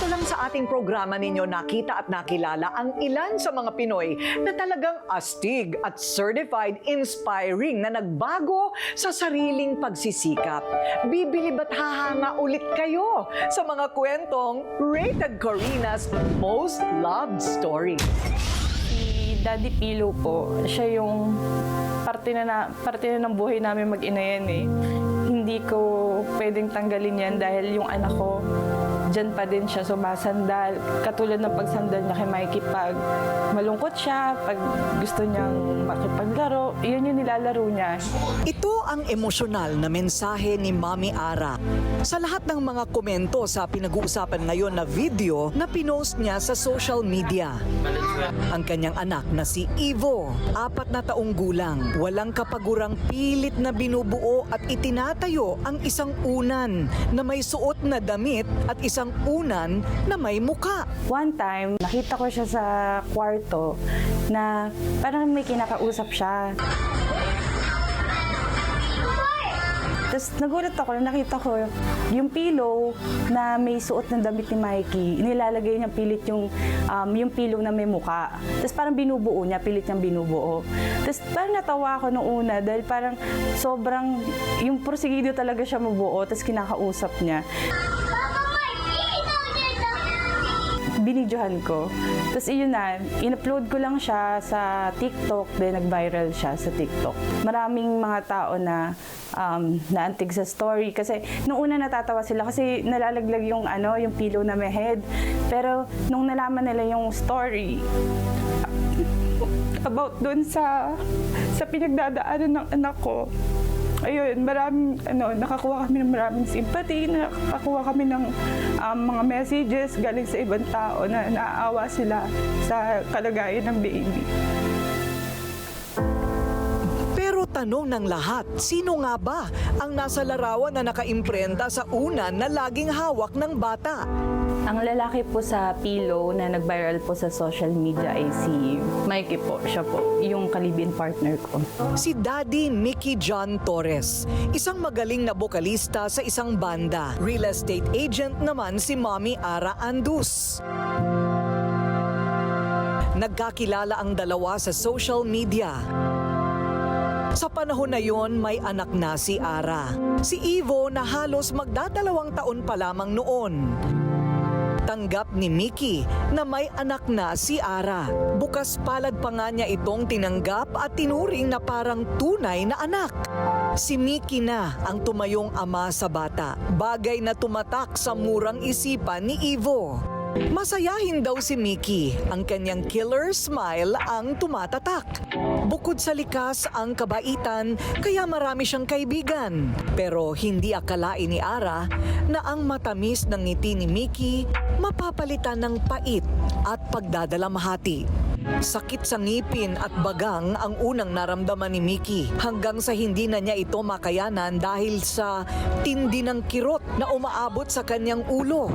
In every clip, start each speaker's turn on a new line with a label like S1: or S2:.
S1: Dito lang sa ating programa ninyo nakita at nakilala ang ilan sa mga Pinoy na talagang astig at certified inspiring na nagbago sa sariling pagsisikap. Bibili ba't hahanga ulit kayo sa mga kwentong Rated Corina's Most Loved Story?
S2: Si Daddy Pilo po, siya yung parte na, na parte na ng buhay namin mag-ina yan eh. Hindi ko pwedeng tanggalin yan dahil yung anak ko, dyan pa din siya sumasandal. Katulad ng pagsandal niya kay Mikey pag malungkot siya, pag gusto niyang makipaglaro, yun yung nilalaro niya.
S1: Ito ang emosyonal na mensahe ni Mami Ara sa lahat ng mga komento sa pinag-uusapan ngayon na video na pinost niya sa social media. Ang kanyang anak na si Ivo, apat na taong gulang, walang kapagurang pilit na binubuo at itinatayo ang isang unan na may suot na damit at isang unan na may muka.
S2: One time, nakita ko siya sa kwarto na parang may kinakausap siya. Tapos nagulat ako na nakita ko yung pillow na may suot na damit ni Mikey. Nilalagay niya pilit yung, um, yung pillow na may muka. Tapos parang binubuo niya, pilit niyang binubuo. Tapos parang natawa ako nung una dahil parang sobrang, yung porsigido talaga siya mabuo. Tapos kinakausap niya. Binidyohan ko. Tapos iyon na, in-upload ko lang siya sa TikTok, then nag-viral siya sa TikTok. Maraming mga tao na um, naantig sa story kasi nung una natatawa sila kasi nalalaglag yung ano, yung pillow na may head. Pero nung nalaman nila yung story about doon sa sa pinagdadaanan ng anak ko, ayun, maraming, ano, nakakuha kami ng maraming sympathy, nakakuha kami ng um, mga messages galing sa ibang tao na naaawa sila sa kalagayan ng baby.
S1: Pero tanong ng lahat, sino nga ba ang nasa larawan na nakaimprenta sa unan na laging hawak ng bata?
S2: Ang lalaki po sa pillow na nag-viral po sa social media ay si Mikey po. Siya po, yung kalibin partner ko.
S1: Si Daddy Mickey John Torres, isang magaling na bokalista sa isang banda. Real estate agent naman si Mommy Ara Andus. Nagkakilala ang dalawa sa social media. Sa panahon na yon, may anak na si Ara. Si Ivo na halos magdadalawang taon pa lamang noon. Tanggap ni Mickey na may anak na si Ara. Bukas palad pa nga niya itong tinanggap at tinuring na parang tunay na anak. Si Mickey na ang tumayong ama sa bata, bagay na tumatak sa murang isipan ni Ivo. Masayahin daw si Mickey, ang kanyang killer smile ang tumatatak. Bukod sa likas ang kabaitan, kaya marami siyang kaibigan. Pero hindi akalain ni Ara na ang matamis ng ngiti ni Mickey mapapalitan ng pait at pagdadalamhati. Sakit sa ngipin at bagang ang unang naramdaman ni Mickey hanggang sa hindi na niya ito makayanan dahil sa tindi ng kirot na umaabot sa kanyang ulo.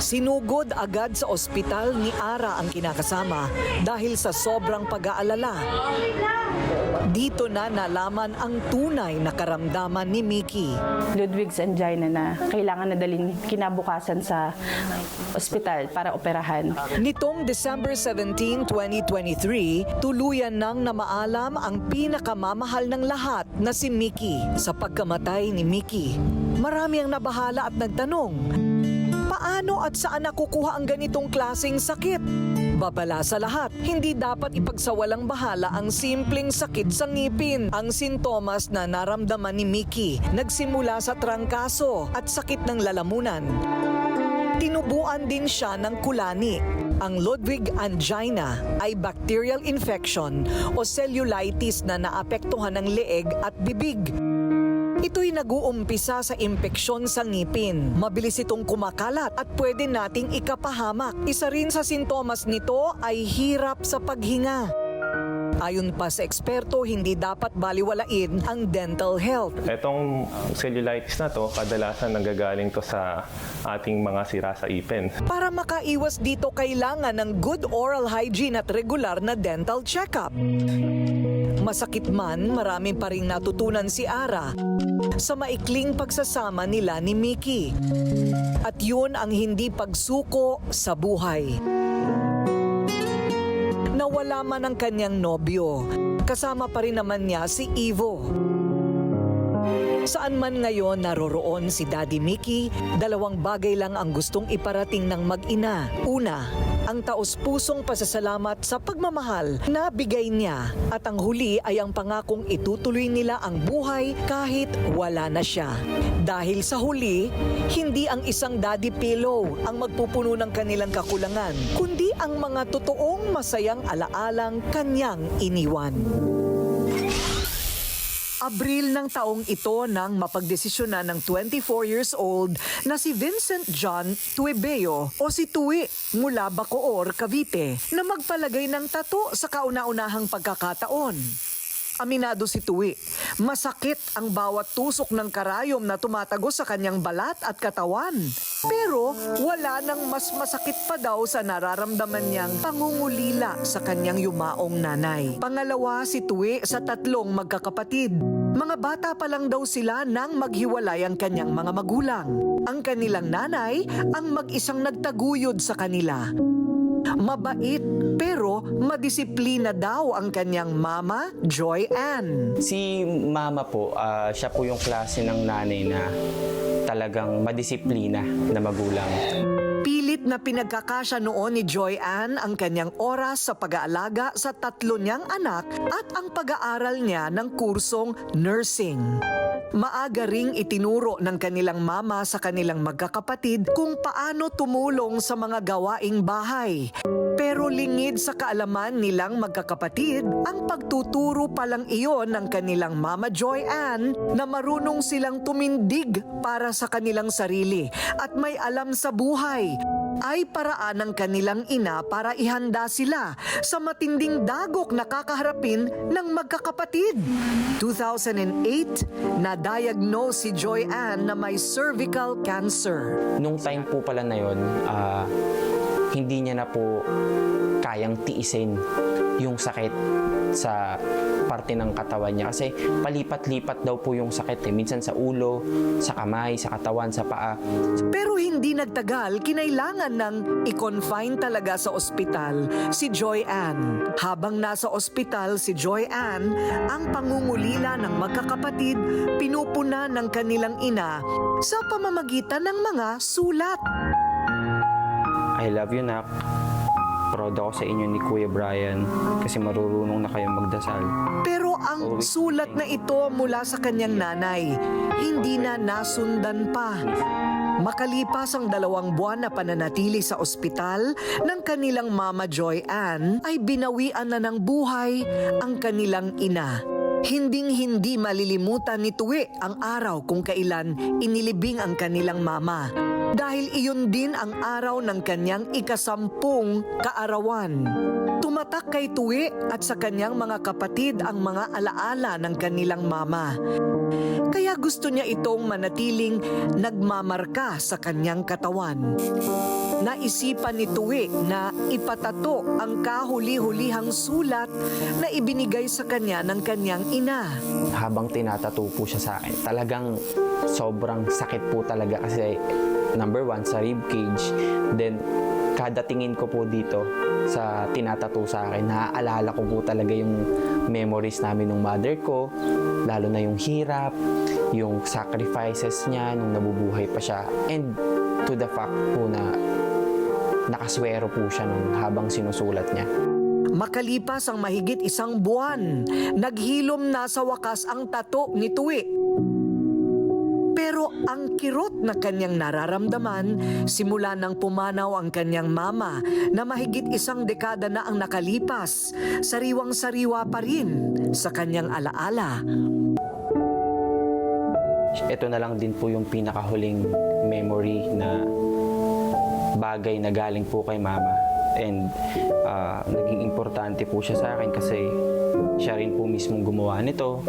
S1: Sinugod agad sa ospital ni Ara ang kinakasama dahil sa sobrang pag-aalala. Dito na nalaman ang tunay na karamdaman ni Mickey.
S2: Ludwig's angina na kailangan na dalhin kinabukasan sa ospital para operahan.
S1: Nitong December 17, 2023, tuluyan nang namaalam ang pinakamamahal ng lahat na si Mickey. Sa pagkamatay ni Mickey, marami ang nabahala at nagtanong, paano at saan nakukuha ang ganitong klaseng sakit? Babala sa lahat, hindi dapat ipagsawalang bahala ang simpleng sakit sa ngipin. Ang sintomas na naramdaman ni Mickey nagsimula sa trangkaso at sakit ng lalamunan. Tinubuan din siya ng kulani. Ang Ludwig angina ay bacterial infection o cellulitis na naapektuhan ng leeg at bibig. Ito'y nag-uumpisa sa impeksyon sa ngipin. Mabilis itong kumakalat at pwede nating ikapahamak. Isa rin sa sintomas nito ay hirap sa paghinga. Ayon pa sa eksperto, hindi dapat baliwalain ang dental health.
S3: Etong cellulitis na to, kadalasan nanggagaling to sa ating mga sira sa ipin.
S1: Para makaiwas dito, kailangan ng good oral hygiene at regular na dental checkup. Masakit man, marami pa rin natutunan si Ara sa maikling pagsasama nila ni Mickey. At yun ang hindi pagsuko sa buhay. Nawala man ang kanyang nobyo, kasama pa rin naman niya si Ivo. Saan man ngayon naroroon si Daddy Mickey, dalawang bagay lang ang gustong iparating ng mag-ina. Una, ang taos-pusong pasasalamat sa pagmamahal na bigay niya. At ang huli ay ang pangakong itutuloy nila ang buhay kahit wala na siya. Dahil sa huli, hindi ang isang daddy pillow ang magpupuno ng kanilang kakulangan, kundi ang mga totoong masayang alaalang kanyang iniwan. Abril ng taong ito nang mapagdesisyonan ng 24 years old na si Vincent John Tuebeo o si Tui mula Bacoor, Cavite na magpalagay ng tato sa kauna-unahang pagkakataon. Aminado si Tui, masakit ang bawat tusok ng karayom na tumatagos sa kanyang balat at katawan. Pero wala nang mas masakit pa daw sa nararamdaman niyang pangungulila sa kanyang yumaong nanay. Pangalawa si Tui sa tatlong magkakapatid. Mga bata pa lang daw sila nang maghiwalay ang kanyang mga magulang. Ang kanilang nanay ang mag-isang nagtaguyod sa kanila. Mabait pero madisiplina daw ang kanyang mama, Joy Ann.
S4: Si mama po, ah, siya po yung klase ng nanay na talagang madisiplina na magulang.
S1: Pilit na pinagkakasya noon ni Joy Ann ang kanyang oras sa pag-aalaga sa tatlo niyang anak at ang pag-aaral niya ng kursong nursing. Maaga ring itinuro ng kanilang mama sa kanilang magkakapatid kung paano tumulong sa mga gawaing bahay. Pero lingid sa kaalaman nilang magkakapatid, ang pagtuturo pa lang iyon ng kanilang mama Joy Ann na marunong silang tumindig para sa kanilang sarili at may alam sa buhay ay paraan ng kanilang ina para ihanda sila sa matinding dagok na kakaharapin ng magkakapatid. 2008, na-diagnose si Joy Ann na may cervical cancer.
S4: Nung time po pala na yon, ah, hindi niya na po kayang tiisin yung sakit sa parte ng katawan niya. Kasi palipat-lipat daw po yung sakit eh. Minsan sa ulo, sa kamay, sa katawan, sa paa.
S1: Pero hindi nagtagal, kinailangan ng i-confine talaga sa ospital si Joy Ann. Habang nasa ospital si Joy Ann, ang pangungulila ng magkakapatid pinupuna ng kanilang ina sa pamamagitan ng mga sulat.
S4: I love you, Nak. Proud ako sa inyo ni Kuya Brian kasi marurunong na kayong magdasal.
S1: Pero ang sulat na ito mula sa kanyang nanay, hindi na nasundan pa. Makalipas ang dalawang buwan na pananatili sa ospital ng kanilang mama Joy Ann, ay binawian na ng buhay ang kanilang ina. Hinding-hindi malilimutan ni Tuwi ang araw kung kailan inilibing ang kanilang mama. Dahil iyon din ang araw ng kanyang ikasampung kaarawan. Tumatak kay Tuwi at sa kanyang mga kapatid ang mga alaala ng kanilang mama. Kaya gusto niya itong manatiling nagmamarka sa kanyang katawan. Naisipan ni Tuwi na ipatato ang kahuli-hulihang sulat na ibinigay sa kanya ng kanyang ina.
S4: habang tinatato po siya sa akin, talagang sobrang sakit po talaga kasi number one, sa rib cage. Then, kada tingin ko po dito sa tinatato sa akin, naaalala ko po talaga yung memories namin ng mother ko, lalo na yung hirap, yung sacrifices niya nung nabubuhay pa siya. And to the fact po na nakaswero po siya nung habang sinusulat niya.
S1: Makalipas ang mahigit isang buwan, naghilom na sa wakas ang tato ni Tuwi. Ang kirot na kanyang nararamdaman, simula nang pumanaw ang kanyang mama na mahigit isang dekada na ang nakalipas, sariwang-sariwa pa rin sa kanyang alaala.
S4: ito na lang din po yung pinakahuling memory na bagay na galing po kay mama. And ah, naging importante po siya sa akin kasi siya rin po mismong gumawa nito.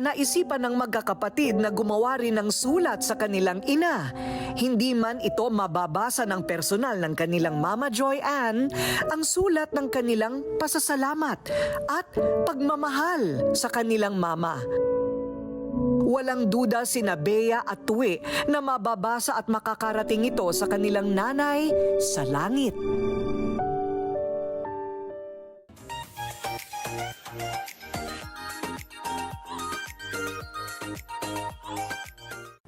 S1: Naisipan ng magkakapatid na gumawa rin ng sulat sa kanilang ina. Hindi man ito mababasa ng personal ng kanilang Mama Joy Ann, ang sulat ng kanilang pasasalamat at pagmamahal sa kanilang mama. Walang duda sina Bea at Tuwi na mababasa at makakarating ito sa kanilang nanay sa langit.